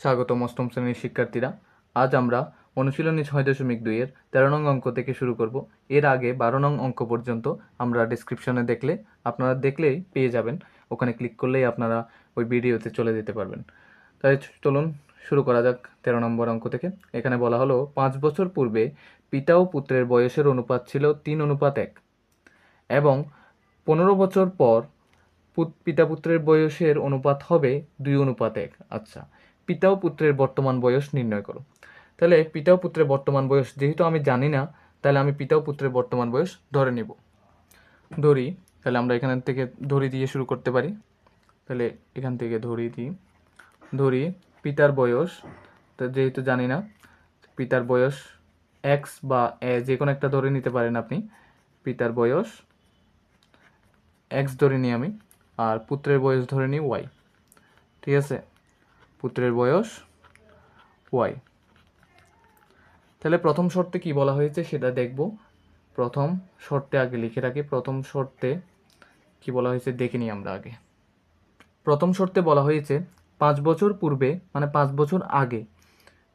স্বাগতম অষ্টম শ্রেণির শিক্ষার্থীরা। আজ আমরা অনুশীলনী ছয় দশমিক দুইয়ের তেরো নং অঙ্ক থেকে শুরু করব। এর আগে বারো নং অঙ্ক পর্যন্ত আমরা ডিসক্রিপশনে দেখলে, আপনারা দেখলেই পেয়ে যাবেন। ওখানে ক্লিক করলেই আপনারা ওই ভিডিওতে চলে যেতে পারবেন। তাই চলুন শুরু করা যাক তেরো নম্বর অঙ্ক থেকে। এখানে বলা হলো, পাঁচ বছর পূর্বে পিতা ও পুত্রের বয়সের অনুপাত ছিল তিন অনুপাত এক। এবং পনেরো বছর পর পিতা পুত্রের বয়সের অনুপাত হবে দুই অনুপাত এক। আচ্ছা পিতা ও পুত্রের বর্তমান বয়স নির্ণয় করো। তাহলে পিতা ও পুত্রের বর্তমান বয়স যেহেতু আমি জানি না, তাহলে আমি পিতা ও পুত্রের বর্তমান বয়স ধরে নিব। ধরি, তাহলে আমরা এখান থেকে ধরি দিয়ে শুরু করতে পারি। তাহলে এখান থেকে ধরি দিই ধরি, পিতার বয়স যেহেতু জানি না, পিতার বয়স এক্স বা এ যে কোনো একটা ধরে নিতে পারেন আপনি। পিতার বয়স এক্স ধরে নিই আমি, আর পুত্রের বয়স ধরে নিই ওয়াই ঠিক আছে? পুত্রের বয়স ওয়াই। তাহলে প্রথম শর্তে কি বলা হয়েছে সেটা দেখব। প্রথম শর্তে আগে লিখে রাখি। প্রথম শর্তে কি বলা হয়েছে দেখে নিই আমরা আগে। প্রথম শর্তে বলা হয়েছে, পাঁচ বছর পূর্বে মানে পাঁচ বছর আগে,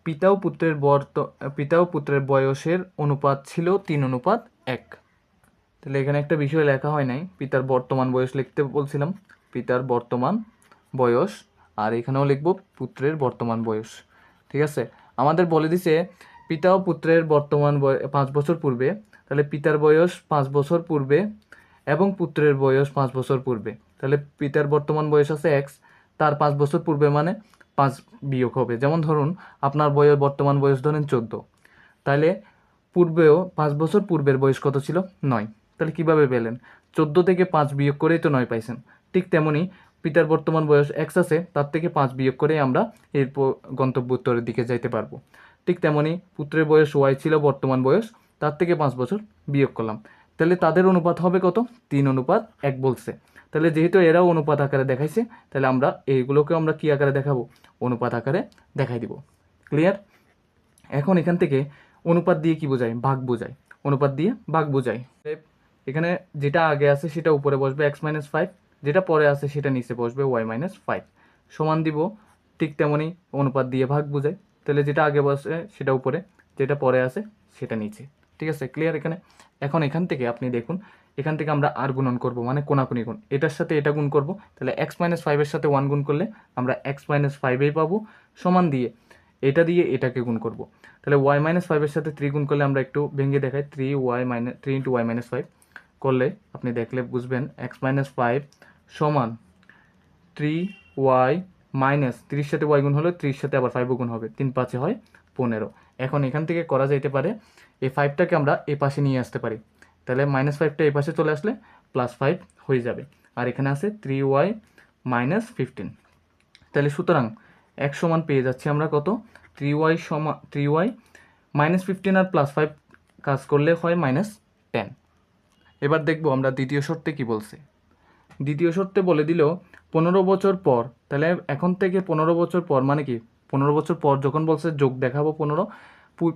পিতা ও পুত্রের বর্ত, পিতা ও পুত্রের বয়সের অনুপাত ছিল তিন অনুপাত এক। তাহলে এখানে একটা বিষয় লেখা হয় নাই। পিতার বর্তমান বয়স লিখতে বলছিলাম। পিতার বর্তমান বয়স আর এখানেও লিখব পুত্রের বর্তমান বয়স। ঠিক আছে? আমাদের বলে দিছে পিতা ও পুত্রের বর্তমান পাঁচ বছর পূর্বে। তাহলে পিতার বয়স পাঁচ বছর পূর্বে এবং পুত্রের বয়স পাঁচ বছর পূর্বে। তাহলে পিতার বর্তমান বয়স আছে এক্স তার পাঁচ বছর পূর্বে মানে পাঁচ বিয়োগ হবে। যেমন ধরুন, আপনার বয়স বর্তমান বয়স ধরেন চোদ্দ। তাহলে পূর্বেও পাঁচ বছর পূর্বের বয়স কত ছিল? নয়। তাহলে কীভাবে পেলেন? চোদ্দ থেকে পাঁচ বিয়োগ করেই তো নয় পাইছেন। ঠিক তেমনি পিতার বর্তমান বয়স এক্স আছে, তার থেকে পাঁচ বিয়োগ করেই আমরা এর গন্তব্য উত্তরের দিকে যাইতে পারব। ঠিক তেমনি পুত্রের বয়স ওয়াই ছিল, বর্তমান বয়স, তার থেকে পাঁচ বছর বিয়োগ করলাম। তাহলে তাদের অনুপাত হবে কত? তিন অনুপাত এক বলছে। তাহলে যেহেতু এরাও অনুপাত আকারে দেখাইছে, তাহলে আমরা এইগুলোকে আমরা কি আকারে দেখাবো? অনুপাত আকারে দেখাই দিব। ক্লিয়ার এখন এখান থেকে অনুপাত দিয়ে কি বোঝায়? ভাগ বোঝায়। অনুপাত দিয়ে ভাগ বোঝায়। এখানে যেটা আগে আছে সেটা উপরে বসবে এক্স মাইনাস ফাইভ যেটা পরে আছে সেটা নিচে বসবে ওয়াই মাইনাস ফাইভ সমান দিব, ঠিক তেমনই অনুপাত দিয়ে ভাগ বোঝায় তাহলে যেটা আগে বসে সেটা উপরে, যেটা পরে আছে সেটা নিচে। ঠিক আছে? ক্লিয়ার এখানে? এখন এখান থেকে আপনি দেখুন, এখান থেকে আমরা আর গুণন করব মানে কোনাকুনি গুণ। এটার সাথে এটা গুণ করব, তাহলে এক্স মাইনাস ফাইভের সাথে ওয়ান গুণ করলে আমরা এক্স মাইনাস ফাইভেই পাবো, সমান দিয়ে এটা দিয়ে এটাকে গুণ করব। তাহলে ওয়াই মাইনাস ফাইভের সাথে থ্রি গুণ করলে আমরা একটু ভেঙে দেখাই three Y minus three into Y minus five করলে আপনি দেখলে বুঝবেন এক্স মাইনাস ফাইভ সমান থ্রি ওয়াই মাইনাস তিরিশ সাথে ওয়াই গুণ হলে ত্রিশ সাথে আবার ফাইভ গুণ হবে। তিন পাঁচে হয় পনেরো। এখন এখান থেকে করা যাইতে পারে, এই ফাইভটাকে আমরা এ পাশে নিয়ে আসতে পারি। তাহলে মাইনাস ফাইভটা এই পাশে চলে আসলে প্লাস ফাইভ হয়ে যাবে। আর এখানে আছে থ্রি ওয়াই মাইনাস ফিফটিন তাহলে সুতরাং এক সমান পেয়ে যাচ্ছি আমরা কত? থ্রি ওয়াই সমান থ্রি ওয়াই মাইনাস ফিফটিন আর প্লাস ফাইভ কাজ করলে হয় মাইনাস টেন এবার দেখব আমরা দ্বিতীয় শর্তে কি বলছে। দ্বিতীয় শর্তে বলে দিল পনেরো বছর পর, তাহলে এখন থেকে পনেরো বছর পর মানে কি? পনেরো বছর পর যখন বলছে যোগ দেখাবো পনেরো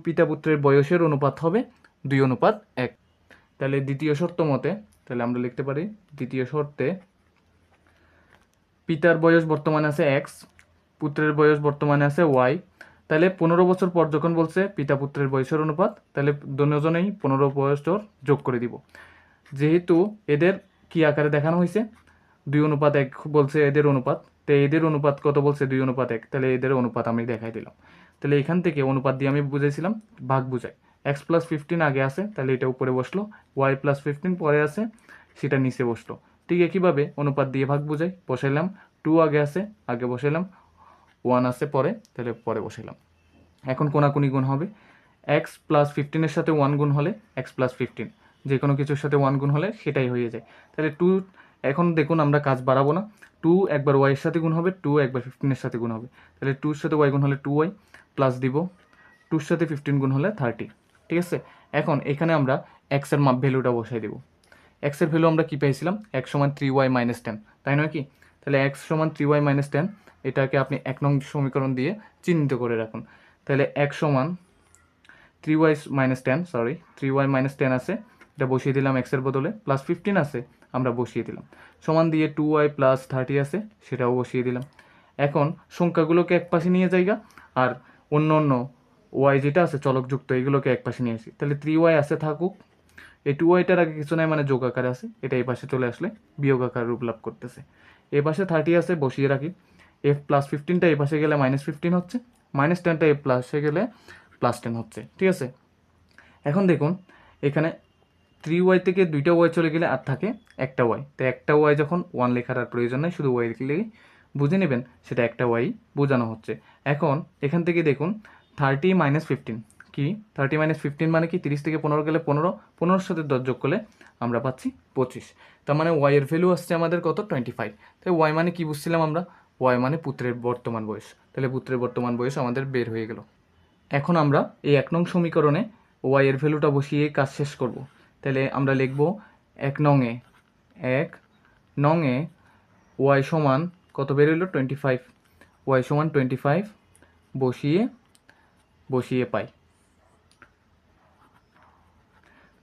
পিতা পুত্রের বয়সের অনুপাত হবে দুই অনুপাত এক। তাহলে দ্বিতীয় শর্ত মতে, তাহলে আমরা লিখতে পারি দ্বিতীয় শর্তে, পিতার বয়স বর্তমানে আছে এক্স পুত্রের বয়স বর্তমানে আছে ওয়াই তাহলে পনেরো বছর পর যখন বলছে পিতা পুত্রের বয়সের অনুপাত, তাহলে দুজনেই পনেরো বয়সর যোগ করে দিব। যেহেতু এদের কি আকারে দেখানো হয়েছে দুই অনুপাত এক বলছে এদের অনুপাত। তো এদের অনুপাত কত বলছে? দুই অনুপাত এক। তাহলে এদের অনুপাত আমি দেখাই দিলাম। তাহলে এখান থেকে অনুপাত দিয়ে আমি বুঝেছিলাম ভাগ বুঝাই। এক্স প্লাস ফিফটিন আগে আছে, তাহলে এটা উপরে বসল। ওয়াই প্লাস ফিফটিন পরে আছে, সেটা নিচে বসল। ঠিক একইভাবে অনুপাত দিয়ে ভাগ বুঝাই, বসাইলাম। টু আগে আছে, আগে বসাইলাম। ওয়ান আছে পরে, তাহলে পরে বসাইলাম। এখন কোনাকুনি গুণ হবে। এক্স প্লাস ফিফটিনের সাথে ওয়ান গুণ হলে এক্স প্লাস ফিফটিন যে কোনো কিছুর সাথে ওয়ান গুণ হলে সেটাই হয়ে যায়। তাহলে টু এখন দেখুন আমরা কাজ বাড়াবো না। টু একবার ওয়াইয়ের সাথে গুণ হবে টু একবার ফিফটিনের সাথে গুণ হবে। তাহলে টুর সাথে ওয়াই গুণ হলে টু ওয়াই প্লাস দিব। টুর সাথে ফিফটিন গুণ হলে থার্টি ঠিক আছে? এখন এখানে আমরা এক্সের মাপ ভ্যালুটা বসাই দেবো। এক্সের ভ্যালু আমরা কী পেয়েছিলাম? এক সমান থ্রি ওয়াই মাইনাস টেন তাই নয় কি? তাহলে এক্স সমান থ্রি ওয়াই মাইনাস টেন এটাকে আপনি এক নং সমীকরণ দিয়ে চিহ্নিত করে রাখুন। তাহলে এক সমান three Y minus ten sorry three Y minus ten আছে। এটা বসিয়ে দিলাম এক্সের বদলে প্লাস ফিফটিন আছে, আমরা বসিয়ে দিলাম। সমান দিয়ে টু ওয়াই প্লাস থার্টি আছে, সেটাও বসিয়ে দিলাম। এখন সংখ্যাগুলোকে এক পাশে নিয়ে যাইগা, আর অন্য অন্য ওয়াই যেটা আছে, চলকযুক্ত, এগুলোকে এক পাশে নিয়ে আসি। তাহলে থ্রি ওয়াই আছে থাকুক। এই টু ওয়াইটার আগে কিছু নাই মানে যোগ আকারে আছে, এটা এই পাশে চলে আসলে বিয়োগ আকার রূপ লাভ করতেছে। এ পাশে থার্টি আছে, বসিয়ে রাখি। এফ প্লাস ফিফটিনটা এই পাশে গেলে মাইনাস ফিফটিন হচ্ছে মাইনাস টেনটা এফ প্লাসে গেলে প্লাস টেন হচ্ছে, ঠিক আছে? এখন দেখুন, এখানে থ্রি ওয়াই থেকে দুইটা ওয়াই চলে গেলে আর থাকে একটা ওয়াই তো একটা ওয়াই যখন ওয়ান লেখার আর প্রয়োজন নেই, শুধু ওয়াই লিখলে বুঝে নেবেন সেটা একটা ওয়াই বোঝানো হচ্ছে। এখন এখান থেকে দেখুন থার্টি মাইনাস ফিফটিন কি? থার্টি মাইনাস ফিফটিন মানে কি? তিরিশ থেকে পনেরো গেলে পনেরো, পনেরোর সাথে দশ যোগ করলে আমরা পাচ্ছি পঁচিশ। তার মানে ওয়াই এর ভ্যালু আসছে আমাদের কত? টোয়েন্টি ফাইভ তাই ওয়াই মানে কি বুঝছিলাম আমরা? ওয়াই মানে পুত্রের বর্তমান বয়স। তাহলে পুত্রের বর্তমান বয়স আমাদের বের হয়ে গেল। এখন আমরা এই এক নং সমীকরণে ওয়াই এর ভ্যালুটা বসিয়ে কাজ শেষ করব। তাহলে আমরা লিখব এক নংয়ে এক নংয়ে ওয়াই সমান কত বের হইল? টোয়েন্টি ফাইভ ওয়াই সমান টোয়েন্টি ফাইভ বসিয়ে বসিয়ে পাই।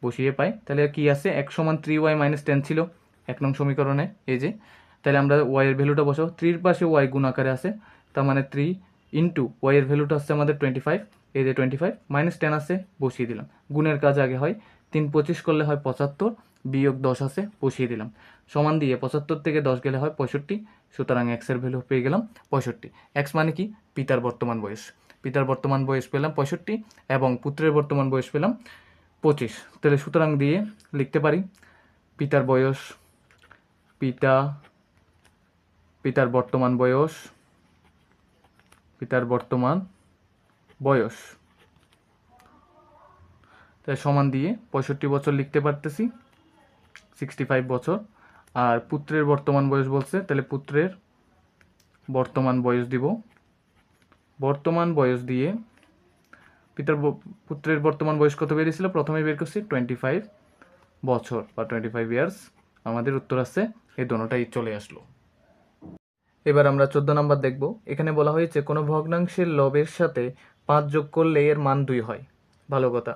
বসিয়ে পাই। তাহলে কি আছে? এক সমান থ্রি ওয়াই মাইনাস টেন ছিল এক নং সমীকরণে, এই যে। তাহলে আমরা ওয়াই এর ভ্যালুটা বসাবো। থ্রির পাশে ওয়াই গুণ আকারে আছে, তার মানে থ্রি ইন্টু ওয়াই এর ভ্যালুটা আসছে আমাদের টোয়েন্টি ফাইভ এই যে টোয়েন্টি ফাইভ মাইনাস টেন আছে, বসিয়ে দিলাম। গুণের কাজ আগে হয়। তিন পঁচিশ করলে হয় পঁচাত্তর, বিয়োগ দশ আছে, বসিয়ে দিলাম। সমান দিয়ে পঁচাত্তর থেকে দশ গেলে হয় পঁয়ষট্টি, সুতরাং এক্সের ভ্যালু পেয়ে গেলাম পঁয়ষট্টি। এক্স মানে কি? পিতার বর্তমান বয়স। পিতার বর্তমান বয়স পেলাম পঁয়ষট্টি এবং পুত্রের বর্তমান বয়স পেলাম পঁচিশ। তাহলে সুতরাং দিয়ে লিখতে পারি, পিতার বয়স, পিতা, পিতার বর্তমান বয়স, পিতার বর্তমান বয়স। তাই সমান দিয়ে পঁয়ষট্টি বছর লিখতে পারতেছি সিক্সটি ফাইভ বছর। আর পুত্রের বর্তমান বয়স বলছে, তাহলে পুত্রের বর্তমান বয়স দিব। বর্তমান বয়স দিয়ে পিতার পুত্রের বর্তমান বয়স কত বেরিয়েছিল? প্রথমে বের করছি টোয়েন্টি ফাইভ বছর বা টোয়েন্টি ফাইভ ইয়ার্স আমাদের উত্তর আছে এই দোনোটাই চলে আসলো। এবার আমরা চোদ্দ নাম্বার দেখব। এখানে বলা হয়েছে, কোনো ভগ্নাংশের লবের সাথে পাঁচ যোগ করলে এর মান দুই হয়। ভালো কথা।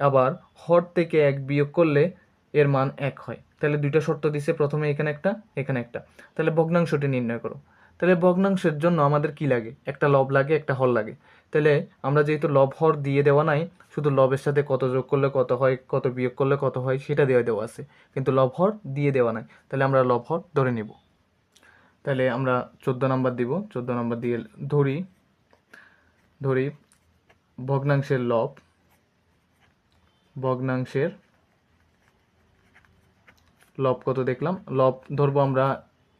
আবার হর থেকে এক বিয়োগ করলে এর মান এক হয়। তাহলে দুইটা শর্ত দিছে, প্রথমে এখানে একটা এখানে একটা। তাহলে ভগ্নাংশটি নির্ণয় করো। তাহলে ভগ্নাংশের জন্য আমাদের কি লাগে? একটা লব লাগে, একটা হর লাগে। তাহলে আমরা যেহেতু লব হর দিয়ে দেওয়া নাই, শুধু লবের সাথে কত যোগ করলে কত হয়, কত বিয়োগ করলে কত হয়, সেটা দেওয়া দেওয়া আছে। কিন্তু লব হর দিয়ে দেওয়া নাই। তাহলে আমরা লব হর ধরে নিব। তাহলে আমরা চোদ্দ নাম্বার দিব। চোদ্দ নাম্বার দিয়ে ধরি ধরি ভগ্নাংশের লব। ভগ্নাংশের লব কত দেখলাম? লব ধরবো আমরা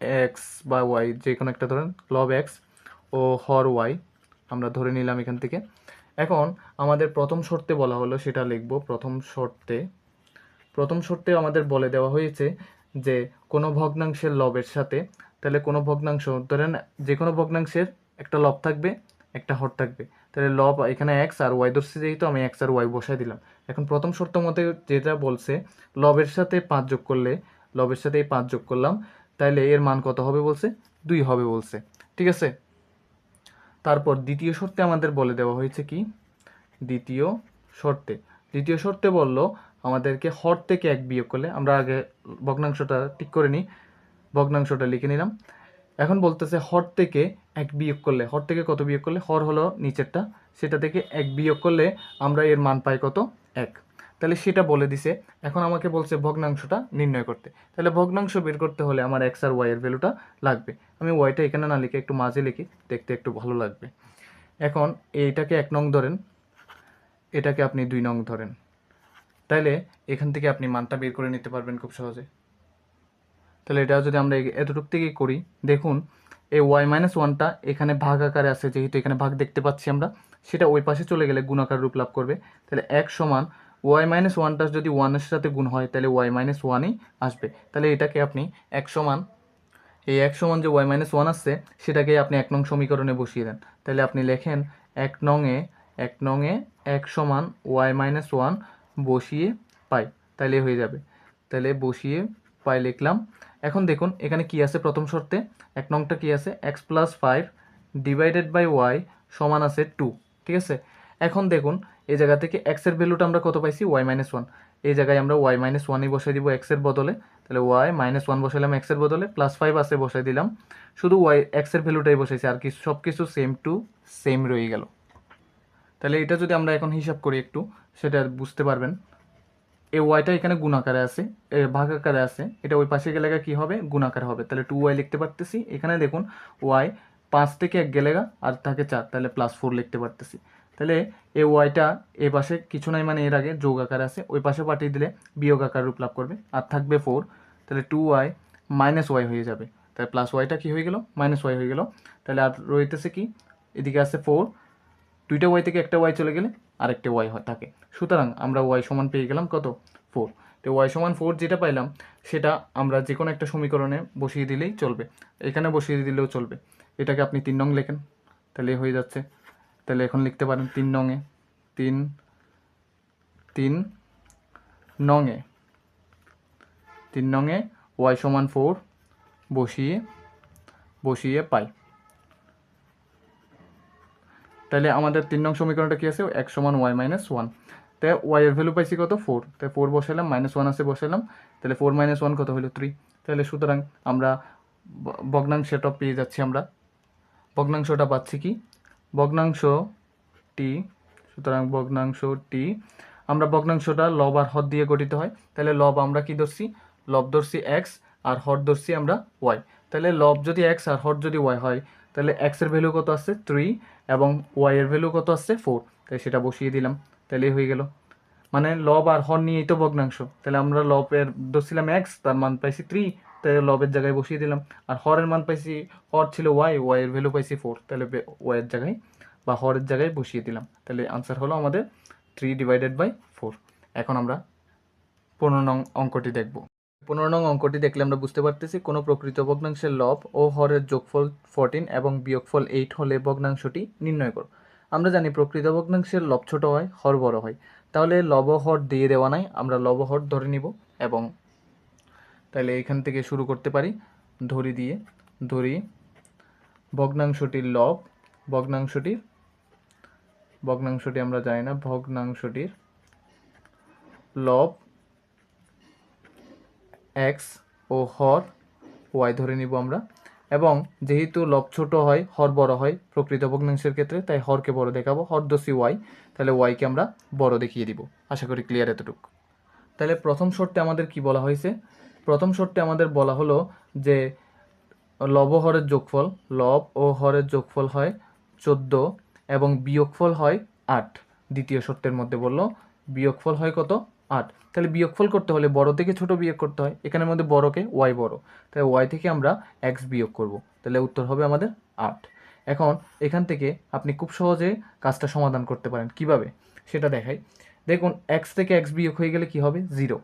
এক্স বা ওয়াই যে কোনো একটা ধরেন, লব এক্স ও হর ওয়াই আমরা ধরে নিলাম এখান থেকে। এখন আমাদের প্রথম শর্তে বলা হলো, সেটা লিখব প্রথম শর্তে। প্রথম শর্তে আমাদের বলে দেওয়া হয়েছে যে কোনো ভগ্নাংশের লবের সাথে, তাহলে কোনো ভগ্নাংশ, ধরেন যে কোনো ভগ্নাংশের একটা লব থাকবে, একটা হর থাকবে। তাহলে লব এখানে এক্স আর ওয়াই ধরছে যেহেতু আমি এক্স আর ওয়াই বসাই দিলাম। এখন প্রথম শর্ত মতে যেটা বলছে, লবের সাথে পাঁচ যোগ করলে, লবের সাথে এই পাঁচ যোগ করলাম, তাইলে এর মান কত হবে বলছে? দুই হবে বলছে। ঠিক আছে? তারপর দ্বিতীয় শর্তে আমাদের বলে দেওয়া হয়েছে কি? দ্বিতীয় শর্তে। দ্বিতীয় শর্তে বলল, আমাদেরকে হর থেকে এক বিয়োগ করলে, আমরা আগে ভগ্নাংশটা ঠিক করে নিই। ভগ্নাংশটা লিখে নিলাম। এখন বলতেছে হর থেকে এক বিয়োগ করলে। হর থেকে কত বিয়োগ করলে? হর হলো নিচেরটা। সেটা থেকে এক বিয়োগ করলে আমরা এর মান পাই কত? এক। তাহলে সেটা বলে দিছে। এখন আমাকে বলছে ভগ্নাংশটা নির্ণয় করতে। তাহলে ভগ্নাংশ বের করতে হলে আমার এক্স আর ওয়াই এর ভ্যালুটা লাগবে। আমি ওয়াইটা এখানে না লিখে একটু মাঝে লিখি, দেখতে একটু ভালো লাগবে। এখন এইটাকে এক নং ধরেন। এটাকে আপনি দুই নং ধরেন। তাইলে এখান থেকে আপনি মানটা বের করে নিতে পারবেন খুব সহজে। তাহলে এটা যদি আমরা এতটুক থেকেই করি, দেখুন, এই ওয়াই মাইনাস ওয়ানটা এখানে ভাগ আকারে আছে, যেহেতু এখানে ভাগ দেখতে পাচ্ছি আমরা, সেটা ওই পাশে চলে গেলে গুণাকার রূপ লাভ করবে। তাহলে এক সমান ওয়াই মাইনাস ওয়ানটা যদি ওয়ানের সাথে গুণ হয়, তাহলে ওয়াই মাইনাস ওয়ানই আসবে। তাহলে এটাকে আপনি এক সমান, এই এক সমান যে ওয়াই মাইনাস ওয়ান আসছে, সেটাকে আপনি এক নং সমীকরণে বসিয়ে দেন। তাহলে আপনি লেখেন এক নংয়ে এক নংয়ে এক সমান ওয়াই মাইনাস ওয়ান বসিয়ে পাই। তাহলে হয়ে যাবে। তাহলে বসিয়ে পাই লিখলাম। এখন দেখুন, এখানে কি আছে প্রথম শর্তে? এক নংটা কি আছে? X plus five divided by Y সমান আছে টু ঠিক আছে? এখন দেখুন, এই জায়গা থেকে এক্সের ভ্যালুটা আমরা কত পাইছি? ওয়াই মাইনাস ওয়ান এই জায়গায় আমরা ওয়াই মাইনাস ওয়ানই বসাই দিব এক্সের বদলে। তাহলে ওয়াই মাইনাস ওয়ান বসাইলাম এক্সের বদলে প্লাস ফাইভ আছে বসাই দিলাম। শুধু ওয়াই এক্সের ভ্যালুটাই বসাইছি, আর কিছু সব কিছু সেম টু সেম রয়ে গেল। তাহলে এটা যদি আমরা এখন হিসাব করি একটু, সেটা বুঝতে পারবেন। এই ওয়াইটা এখানে গুণাকারে আছে ভাগাকারে আছে, এটা ওই পাশে গেলে কি হবে? গুণাকার হবে। তাহলে টু ওয়াই লিখতে পারতেছি। এখানে দেখুন ওয়াই পাঁচ থেকে এক গেলেগা আর থাকে চার, তাহলে প্লাস ফোর লিখতে পারতেছি। তাহলে এই ওয়াইটা এ পাশে কিছু নাই মানে এর আগে যোগ আকার আছে, ওই পাশে পাঠিয়ে দিলে বিয়োগ আকার রূপ লাভ করবে। আর থাকবে ফোর তাহলে টু ওয়াই মাইনাস ওয়াই হয়ে যাবে। তাহলে প্লাস ওয়াইটা কি হয়ে গেল? মাইনাস ওয়াই হয়ে গেল। তাহলে আর রইতেছে কি? এদিকে আছে ফোর দুইটা ওয়াই থেকে একটা ওয়াই চলে গেলে আরেকটা ওয়াই থাকে। সুতরাং আমরা ওয়াই সমান পেয়ে গেলাম কত? ফোর তো ওয়াই সমান ফোর যেটা পাইলাম, সেটা আমরা যে কোনো একটা সমীকরণে বসিয়ে দিলেই চলবে। এখানে বসিয়ে দিলেও চলবে। এটাকে আপনি তিন নং লেখেন, তাহলে হয়ে যাচ্ছে। তাহলে এখন লিখতে পারেন তিন নংয়ে তিন তিন নংয়ে তিন নংয়ে ওয়াই সমান ফোর বসিয়ে বসিয়ে পাই। তাহলে আমাদের তিন নং সমীকরণটা কী আছে? এক সমান ওয়াই মাইনাস ওয়ান তাই ওয়াই এর ভ্যালু পাইছি কত? ফোর তাই ফোর বসালাম মাইনাস ওয়ান আছে বসালাম তাহলে ফোর মাইনাস ওয়ান কত হলো থ্রি তাহলে সুতরাং আমরা ভগ্নাংশটা পেয়ে যাচ্ছি আমরা। ভগ্নাংশটা পাচ্ছি কি? ভগ্নাংশ টি সুতরাং ভগ্নাংশ টি আমরা ভগ্নাংশটা লব আর হর দিয়ে গঠিত হয়। তাহলে লব আমরা কি ধরছি? লব ধরছি এক্স আর হর ধরছি আমরা ওয়াই তাহলে লব যদি এক্স আর হর যদি ওয়াই হয় তাহলে এক্সের ভ্যালু কত আছে থ্রি এবং ওয়াই এর ভ্যালু কত আছে ফোর তাই সেটা বসিয়ে দিলাম। তাহলে হয়ে গেল। মানে লব আর হর নিয়েই তো ভগ্নাংশ। তাহলে আমরা লবের ধরছিলাম এক্স তার মান পাইছি থ্রি তাই লবের জায়গায় বসিয়ে দিলাম। আর হরের মান পাইছি, হর ছিল ওয়াই ওয়াই এর ভ্যালু পাইছি ফোর তাহলে ওয়াইয়ের জায়গায় বা হরের জায়গায় বসিয়ে দিলাম। তাহলে আনসার হলো আমাদের থ্রি ডিভাইডেড বাই ফোর এখন আমরা পনেরো নং অঙ্কটি দেখব। পনেরো নং অঙ্কটি দেখলে আমরা বুঝতে পারতেছি, কোনো প্রকৃত ভগ্নাংশের লব ও হরের যোগফল ফোরটিন এবং বিয়োগফল এইট হলে ভগ্নাংশটি নির্ণয় করো। আমরা জানি প্রকৃত ভগ্নাংশের লব ছোট হয়, হর বড় হয়। তাহলে লব হর দিয়ে দেওয়া নাই, আমরা লব হর ধরে নিব এবং তাহলে এখান থেকে শুরু করতে পারি। ধরি দিয়ে, ধরি ভগ্নাংশটির লব, ভগ্নাংশটির, ভগ্নাংশটি আমরা জানি না, ভগ্নাংশটির লব এক্স ও হর, ওয়াই ধরে নিব আমরা। এবং যেহেতু লব ছোট হয়, হর বড় হয় প্রকৃত ভগ্নাংশের ক্ষেত্রে, তাই হরকে বড় দেখাবো। হর দোষী ওয়াই, তাহলে ওয়াইকে আমরা বড় দেখিয়ে দিব। আশা করি ক্লিয়ার এতটুকু। তাহলে প্রথম শর্তে আমাদের কি বলা হয়েছে? প্রথম শর্তে আমাদের বলা হলো যে লব হরের যোগফল, লব ও হরের যোগফল হয় চোদ্দ এবং বিয়োগফল হয় আট। দ্বিতীয় শর্তের মধ্যে বলল, বিয়োগফল হয় কত? আট। তাহলে বিয়োগফল করতে হলে বড় থেকে ছোট বিয়োগ করতে হয়। এখানের মধ্যে বড়কে ওয়াই বড়। তাই ওয়াই থেকে আমরা এক্স বিয়োগ করব। তাহলে উত্তর হবে আমাদের আট। এখন এখান থেকে আপনি খুব সহজে কাজটা সমাধান করতে পারেন। কীভাবে? সেটা দেখাই। দেখুন এক্স থেকে এক্স বিয়োগ হয়ে গেলে কি হবে? জিরো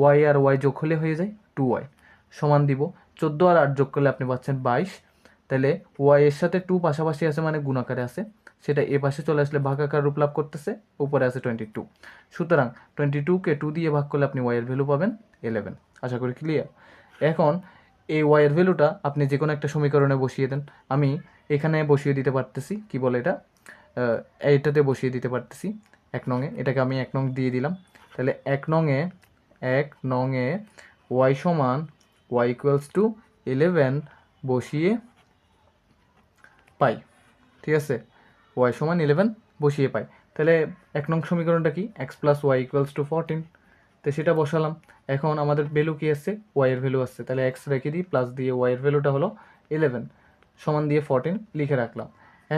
ওয়াই আর ওয়াই যোগ হলে হয়ে যায় টু ওয়াই সমান দিব। চোদ্দ আর আট যোগ করলে আপনি পাচ্ছেন বাইশ। তাহলে ওয়াই এর সাথে টু পাশাপাশি আছে মানে গুণাকারে আছে। সেটা এ পাশে চলে আসলে ভাগাকার রূপ লাভ করতেছে, উপরে আছে টোয়েন্টি টু সুতরাং টোয়েন্টি টুকে টু দিয়ে ভাগ করলে আপনি ওয়াইয়ের ভ্যালু পাবেন ইলেভেন আশা করি ক্লিয়ার এখন এই ওয়াইয়ের ভ্যালুটা আপনি যে কোনো একটা সমীকরণে বসিয়ে দেন। আমি এখানে বসিয়ে দিতে পারতেছি, কি বলে এটা? এইটাতে বসিয়ে দিতে পারতেছি, এক নংয়ে এটাকে আমি এক নং দিয়ে দিলাম। তাহলে এক নংয়ে এক নংয়ে ওয়াই সমান ওয়াই ইকুয়ালস টু ইলেভেন বসিয়ে পাই। ঠিক আছে? ওয়াই সমান ইলেভেন বসিয়ে পাই। তাহলে এক নং সমীকরণটা কি? X plus Y equals to fourteen তো সেটা বসালাম। এখন আমাদের ভ্যালু কি আসছে ওয়াই এর ভ্যালু আসছে তাহলে এক্স রেখে দিই প্লাস দিয়ে ওয়াই এর ভ্যালুটা হলো ইলেভেন সমান দিয়ে ফোরটিন লিখে রাখলাম।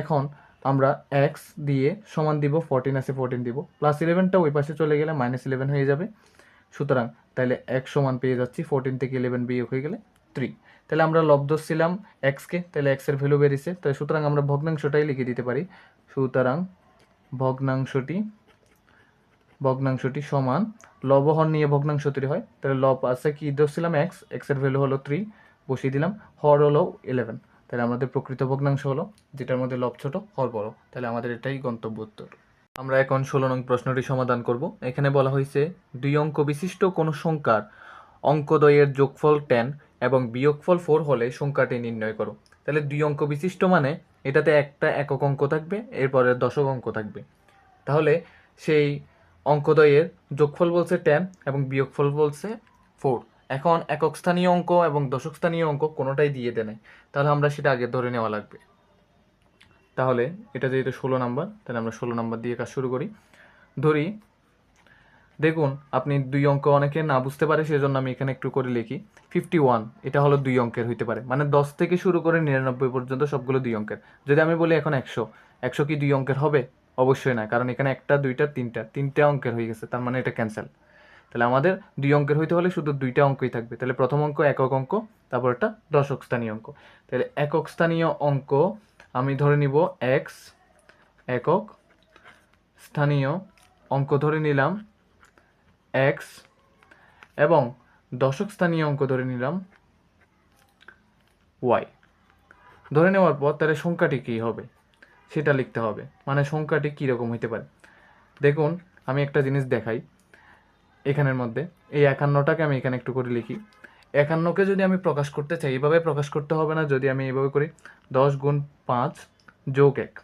এখন আমরা এক্স দিয়ে সমান দিব ফোরটিন আছে ফোরটিন দিব। প্লাস ইলেভেনটা ওই পাশে চলে গেলে মাইনাস ইলেভেন হয়ে যাবে। সুতরাং তাহলে এক সমান পেয়ে যাচ্ছি ফোরটিন থেকে ইলেভেন বিয়োগ হয়ে গেলে থ্রি তাহলে আমরা লব ধরছিলাম এক্সকে তাহলে এক্সের ভ্যালু বেরিয়েছে। তাহলে সুতরাং আমরা ভগ্নাংশটাই লিখে দিতে পারি। সুতরাং ভগ্নাংশটি ভগ্নাংশটি সমান লবহর নিয়ে ভগ্নাংশ তৈরি হয়। তাহলে লব আছে কি? ধরছিলাম এক্স এক্সের ভ্যালু হলো থ্রি বসিয়ে দিলাম। হর হলো ইলেভেন তাহলে আমাদের প্রকৃত ভগ্নাংশ হলো, যেটার মধ্যে লব ছোট, হর বড়। তাহলে আমাদের এটাই গন্তব্য উত্তর। আমরা এখন ষোলো নং প্রশ্নটি সমাধান করব। এখানে বলা হয়েছে, দুই অঙ্ক বিশিষ্ট কোনো সংখ্যার অঙ্কদ্বয়ের যোগফল টেন এবং বিয়োগফল ফোর হলে সংখ্যাটি নির্ণয় করো। তাহলে দুই অঙ্ক বিশিষ্ট মানে এটাতে একটা একক অঙ্ক থাকবে এরপরে দশক অঙ্ক থাকবে। তাহলে সেই অঙ্কদ্বয়ের যোগফল বলছে টেন এবং বিয়োগফল বলছে ফোর এখন একক স্থানীয় অঙ্ক এবং দশক স্থানীয় অঙ্ক কোনোটাই দিয়ে দেয় তাহলে আমরা সেটা আগে ধরে নেওয়া লাগবে। তাহলে এটা যেহেতু ষোলো নাম্বার, তাহলে আমরা ষোলো নাম্বার দিয়ে কাজ শুরু করি। ধরি দেখুন, আপনি দুই অঙ্ক অনেকে না বুঝতে পারে, সেজন্য আমি এখানে একটু করে লিখি। ফিফটি ওয়ান এটা হলো দুই অঙ্কের হইতে পারে। মানে দশ থেকে শুরু করে নিরানব্বই পর্যন্ত সবগুলো দুই অঙ্কের। যদি আমি বলি এখন একশো একশো কি দুই অঙ্কের হবে? অবশ্যই না, কারণ এখানে একটা, দুইটা, তিনটা তিনটা অঙ্কের হয়ে গেছে, তার মানে এটা ক্যান্সেল তাহলে আমাদের দুই অঙ্কের হইতে হলে শুধু দুইটা অঙ্কই থাকবে। তাহলে প্রথম অঙ্ক একক অঙ্ক, তারপর একটা দশক স্থানীয় অঙ্ক। তাহলে একক স্থানীয় অঙ্ক, আমি ধরে নিব এক্স একক স্থানীয় অঙ্ক ধরে নিলাম। এক্স এবং দশক স্থানীয় অঙ্ক ধরে নিলাম ওয়াই। ধরে নেওয়ার পর তাহলে সংখ্যাটি কী হবে? সেটা লিখতে হবে। মানে সংখ্যাটি কীরকম হইতে পারে? দেখুন, আমি একটা জিনিস দেখাই এখানের মধ্যে। এই একান্নটাকে আমি এখানে একটু করে লিখি। একান্নকে যদি আমি প্রকাশ করতে চাই, এভাবে প্রকাশ করতে হবে না। যদি আমি এইভাবে করি, দশ গুণ পাঁচ যোগ এক।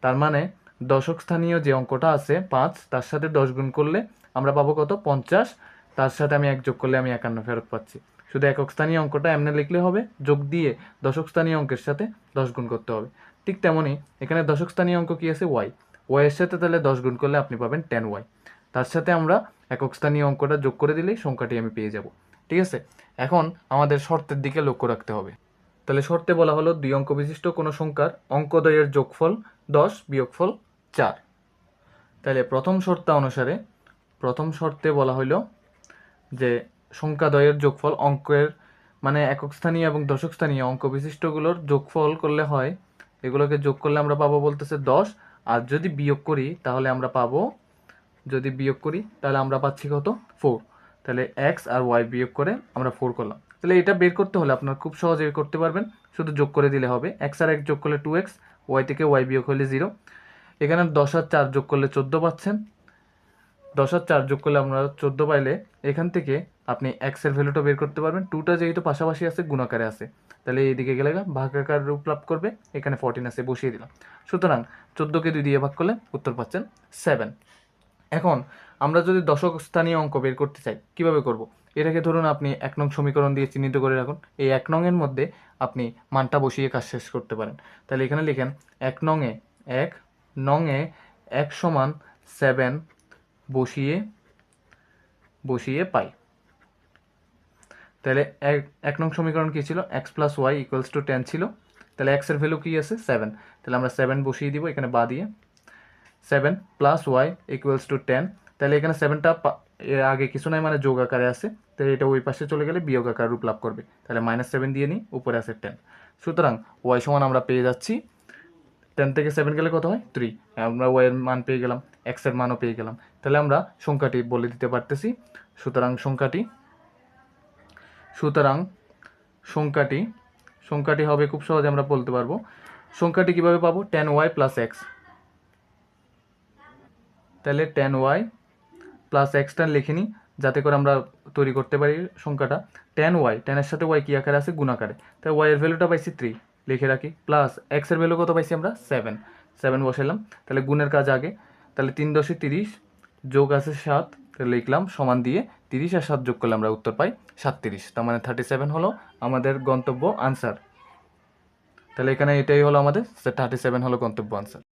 তার মানে দশক স্থানীয় যে অঙ্কটা আছে, পাঁচ, তার সাথে দশ গুণ করলে আমরা পাবো কত? পঞ্চাশ। তার সাথে আমি এক যোগ করলে আমি একান্ন ফেরত পাচ্ছি। শুধু একক স্থানীয় অঙ্কটা এমনি লিখলে হবে। যোগ দিয়ে দশক স্থানীয় অঙ্কের সাথে দশ গুণ করতে হবে। ঠিক তেমনই এখানে দশক স্থানীয় অঙ্ক কী আছে? ওয়াই। ওয়াইয়ের সাথে তাহলে দশ গুণ করলে আপনি পাবেন টেন ওয়াই। তার সাথে আমরা একক স্থানীয় অঙ্কটা যোগ করে দিলেই সংখ্যাটি আমি পেয়ে যাব। ঠিক আছে? এখন আমাদের শর্তের দিকে লক্ষ্য রাখতে হবে। তাহলে শর্তে বলা হলো দুই অঙ্ক বিশিষ্ট কোনো সংখ্যার অঙ্কদ্বয়ের যোগফল দশ বিয়োগফল চার। তাহলে প্রথম শর্ত অনুসারে প্রথম শর্তে বলা হলো যে সংখ্যাদ্বয়ের যোগফল অঙ্কের মানে একক স্থানীয় এবং দশক স্থানীয় অঙ্ক বিশিষ্টগুলোর যোগফল করলে হয়, এগুলোকে যোগ করলে আমরা পাবো বলতেছে দশ, আর যদি বিয়োগ করি তাহলে আমরা পাবো, যদি বিয়োগ করি তাহলে আমরা পাচ্ছি কত? ফোর তাহলে এক্স আর ওয়াই বিয়োগ করে আমরা ফোর করলাম। তাহলে এটা বের করতে হলে আপনার খুব সহজে করতে পারবেন। শুধু যোগ করে দিলে হবে। এক্স আর এক যোগ করলে টু এক্স ওয়াই থেকে ওয়াই বিয়োগ হলে জিরো এখানে দশ আর চার যোগ করলে চোদ্দ পাচ্ছেন। দশ আর চার যোগ করলে আমরা চোদ্দ পাইলে এখান থেকে আপনি এক্সের ভ্যালুটা বের করতে পারবেন। টুটা যেহেতু পাশাপাশি আছে গুণাকারে আছে। তাহলে এইদিকে গেলে ভাগাকার রূপ লাভ করবে, এখানে ফর্টিন আছে, বসিয়ে দিলাম। সুতরাং চোদ্দোকে দুই দিয়ে ভাগ করলে উত্তর পাচ্ছেন সেভেন এখন আমরা যদি দশক স্থানীয় অঙ্ক বের করতে চাই, কীভাবে করব? এটাকে ধরুন আপনি এক নং সমীকরণ দিয়ে চিহ্নিত করে রাখুন। এই এক নংয়ের মধ্যে আপনি মানটা বসিয়ে কাজ শেষ করতে পারেন। তাহলে এখানে লিখেন এক নংয়ে এক নংয়ে এক সমান সেভেন বসিয়ে বসিয়ে পাই। তাহলে এক নং সমীকরণ কী ছিল? X plus Y equals to ten ছিল। তাহলে এক্সের ভ্যালু কী আছে? সেভেন তাহলে আমরা সেভেন বসিয়ে দিব এখানে বা দিয়ে। Seven plus Y equals to ten তাহলে এখানে সেভেনটা এর আগে কিছু নাই মানে যোগ আকারে আছে। তাহলে এটা ওই পাশে চলে গেলে বিয়োগ আকার রূপ লাভ করবে। তাহলে মাইনাস সেভেন দিয়ে নিই, উপরে আছে টেন সুতরাং ওয়াই সমান আমরা পেয়ে যাচ্ছি। টেন থেকে সেভেন গেলে কত হয়? থ্রি আমরা ওয়াইয়ের মান পেয়ে গেলাম। এক্সের মানও পেয়ে গেলাম। তাহলে আমরা সংখ্যাটি বলে দিতে পারতেছি। সুতরাং সংখ্যাটি সুতরাং সংখ্যাটি সংখ্যাটি হবে খুব সহজে আমরা বলতে পারব। সংখ্যাটি কীভাবে পাবো? টেন ওয়াই প্লাস এক্স তাহলে টেন ওয়াই প্লাস এক্সটা লিখে নিই, যাতে করে আমরা তৈরি করতে পারি সংখ্যাটা। টেন ওয়াই টেনের সাথে ওয়াই কী আকারে আছে? গুণ আকারে। তাই ওয়াইয়ের ভ্যালুটা পাইছি থ্রি লিখে রাখি। প্লাস এক্সের ভ্যালু কত পাইছি আমরা? সেভেন সেভেন বসাইলাম। তাহলে গুণের কাজ আগে। তাহলে তিন দশে তিরিশ যোগ আছে সাত লিখলাম, সমান দিয়ে তিরিশ আর সাত যোগ করলে আমরা উত্তর পাই সাতত্রিশ। তার মানে থার্টি সেভেন হলো আমাদের গন্তব্য আনসার তাহলে এখানে এটাই হলো আমাদের থার্টি সেভেন হলো গন্তব্য আনসার